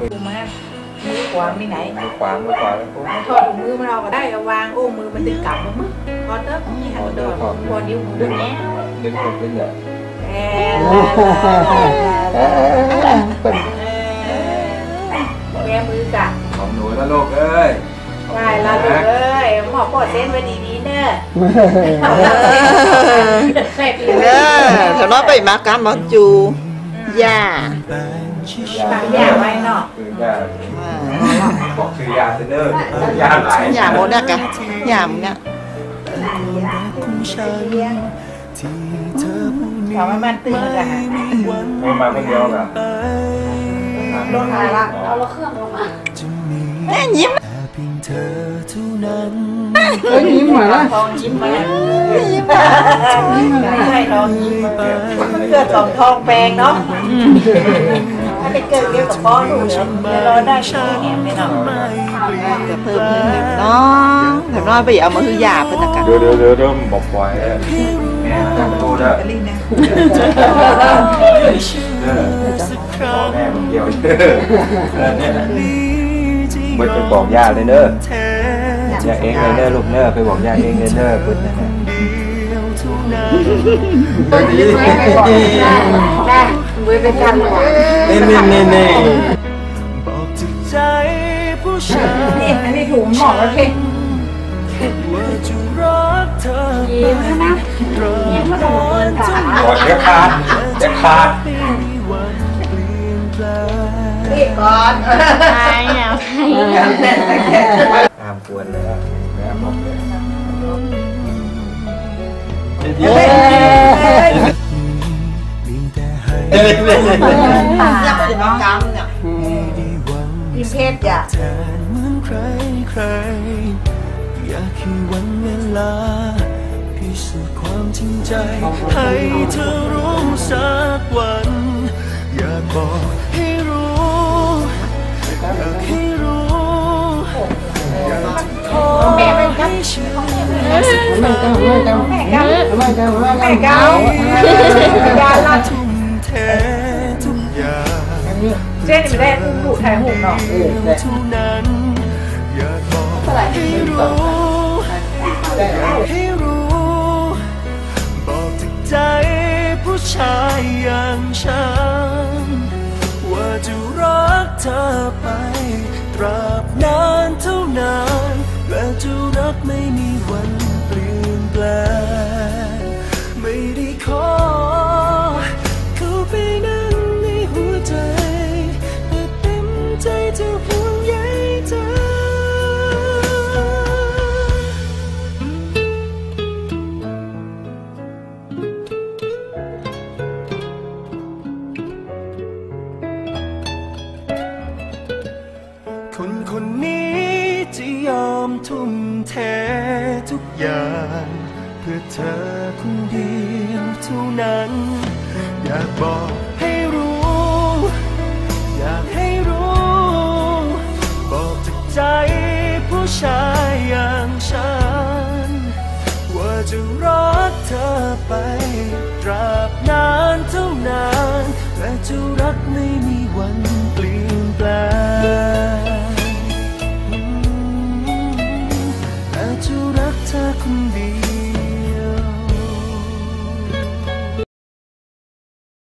ดูมา มือขวาไม่ไหนมือขวามือขวาแล้วปุ๊บถอดถุงมือมาเราก็ได้เอาวางโอ้มือมันตึงกลับมามึงพอเติบนี่หันโดนพอนิ้วมือดึงแง่ดึงคนขึ้นเนี่ยแอเออเป็นแม่มือกะของหนูแล้วลูกเอ้ยไหวละลูกเอ้ยหมอปอดเส้นไว้ดีๆเด้อแม่ปีเออเถอะน้อยไปมากรรมบอจูย่า ตามยาไว้เนาะคือยาบอกคือยาเซนเนอร์ยาหลายย่าโมเนี่ยกะย่ามเนี่ยถามว่ามันตื่นกันฮะไม่มาคนเดียวกับโดนอะไรละเอาเราเครื่องลงมาแม่ยิ้มเอ้ยยิ้มมาละทองยิ้มมาแล้วให้ทองยิ้มมาเกิดสองทองแปลงเนาะถ้าไป เกิดเกี่ยวกับป้อนถูเดี๋ยวรอได้เนี่ยไม่เนาะจะเพิ่มหนึ่งเน้องเถอะน้อยไปเอามาคือยาเพิ่นตะกันเดี๋ยวเดี๋ยวเดี๋ยวเดี๋ยวบอกปล่อยแม่ทำตู้เด้อเด้แม่คนเดียวเด้อเนี่ยเบิดไปบอกย่าเลยเด้อย่าเองเลยเด้อลูกเด้อไปบอกย่าเองเลยเด้อเบิดนั่นน่ะ ได้มือเป็นกันหมดนี่นี่นี่นี่บอกจากใจผู้ชายนี่อันนี้ถุงหมอกแล้วเพว่าจะรักเธอยิ้มนะยิ้มมาโดนขาก่อนเดี๋ยวขาดเดี๋ยวขาดไม่มีวันเปลี่ยนแปลงนี่ก่อนใช่แล้วใช่ห้ามกวนเลยแม่บอกเลย เอ้ยเอ้ยเอ้ยย่าไปมากรรมเนี่ยได้หวังพิมเพชรจ้ะแทนเหมือนใครใครอยากให้วันเวลาพิสูจน์ความจริงใจ ให้เธอรู้สักวัน อยากบอกให้รู้อยากให้รู้อยากขอให้เชื่อไม่เก้าไม่เก้าแม่กันไม่เก้าไม่แม่เก้ากันยาลัดทุ่มเททุกอย่าง เส้นไม่ได้อุ้มลูกถ่ายหูเนาะเออแต่เท่านั้นอยากบอกให้รู้อยากให้รู้บอกจากใจผู้ชายอย่างฉันว่าจะรักเธอไปตราบนานเท่านานและจะรักไม่ ทุกอย่าง เพื่อเธอคนเดียวเท่านั้น อยากบอกให้รู้ อยากให้รู้ บอกจากใจผู้ชายอย่างฉัน ว่าจะรักเธอไป ตราบนานเท่านาน และจะรักไม่มี sa kumbing